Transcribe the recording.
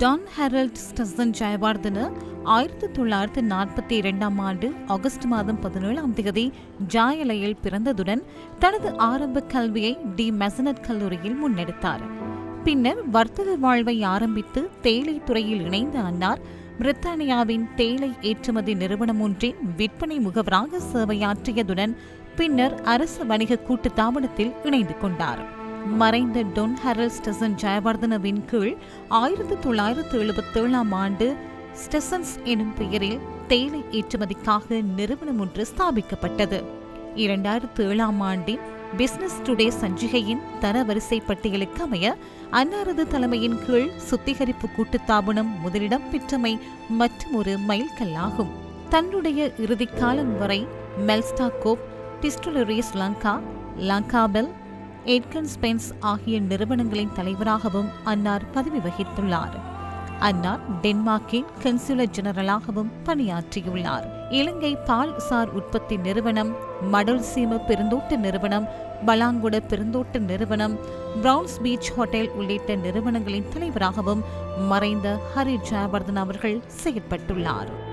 Don Herald ஸ்டசன் Jayewardene ஆயிரத்தி தொள்ளாயிரத்தி நாற்பத்தி இரண்டாம் ஆண்டு ஆகஸ்ட் மாதம் பதினேழாம் தேதி ஜாயலையில் பிறந்ததுடன் தனது ஆரம்ப கல்வியை டி. மெசனட் கல்லூரியில் முன்னெடுத்தார். பின்னர் வர்த்தக வாழ்வை ஆரம்பித்து தேயிலை துறையில் இணைந்த அன்னார் பிரித்தானியாவின் தேயிலை ஏற்றுமதி நிறுவனம் ஒன்றின் விற்பனை முகவராக சேவையாற்றியதுடன் பின்னர் அரசு வணிக கூட்டுத்தாபனத்தில் இணைந்து கொண்டார். மறைந்த டொன் ஹரல் ஸ்டெசன் ஜெயவர்தனவின் கீழ் ஆயிரத்தி தொள்ளாயிரத்தி எழுபத்தி ஏழாம் ஆண்டு ஸ்டெசன்ஸ் எனும் பெயரில் தேயிலை ஏற்றுமதிக்காக நிறுவனம் ஒன்று ஸ்தாபிக்கப்பட்டது. இரண்டாயிரத்து ஏழாம் ஆண்டின் பிசினஸ் டுடே சஞ்சிகையின் தரவரிசை பட்டியலுக்கு அமைய அன்னாரது தலைமையின் கீழ் சுத்திகரிப்பு கூட்டுத்தாபனம் முதலிடம் பெற்றமை மற்றும் ஒரு மைல்கல்லாகும். தன்னுடைய இறுதிக்காலம் வரை Melstacorp distilleries Lanka Lankabell Aitken Spence ஆகிய நிறுவனங்களின் தலைவராகவும் அன்னார் பதவி வகித்துள்ளார். அன்னார் டென்மார்க்கின் கன்சுலர் ஜெனரலாகவும் பணியாற்றியுள்ளார். இலங்கை பால் சார் உற்பத்தி நிறுவனம் மடல் சீம பெருந்தோட்ட நிறுவனம் பலாங்குட பெருந்தோட்ட நிறுவனம் பிரவுன்ஸ் பீச் ஹோட்டல் உள்ளிட்ட நிறுவனங்களின் தலைவராகவும் மறைந்த ஹரி ஜெயவர்தன் அவர்கள் செயற்பட்டுள்ளார்.